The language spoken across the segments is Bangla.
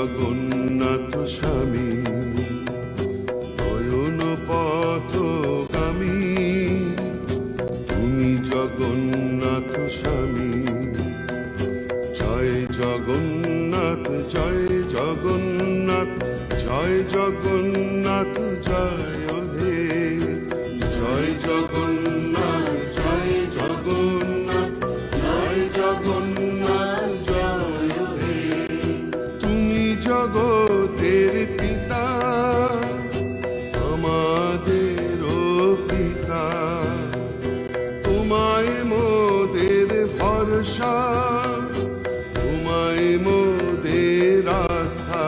জগন্নাথ স্বামী, নয়ন পথ কামী। তুমি জগন্নাথ স্বামী, জয় জগন্নাথ জয় জগন্নাথ জয় জগন্নাথ, জয় হে জয় জগন্নাথ ভরসা তোমায় মোদের আস্থা।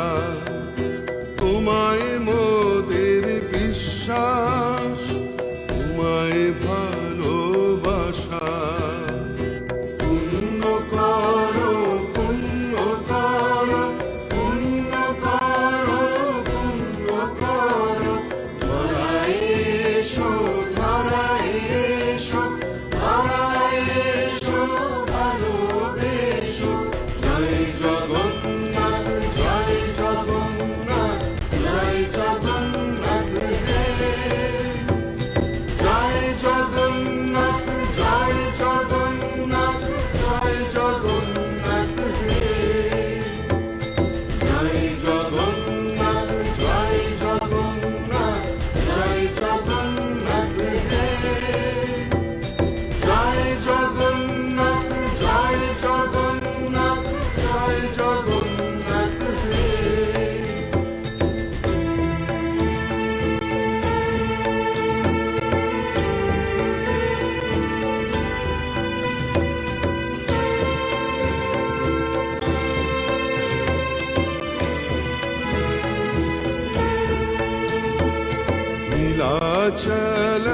नीलाचल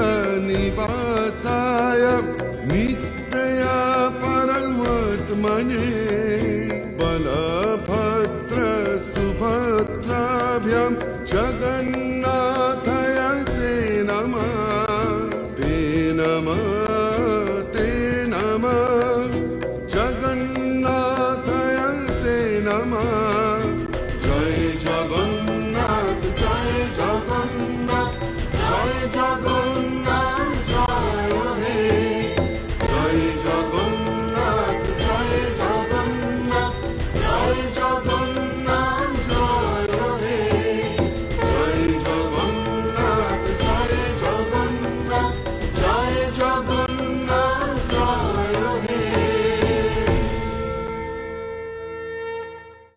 निवासाय नित्या परमात्मने बलभद्र सुभद्राभ्यां जगन्नाथय ते नमः ते नमः ते नमः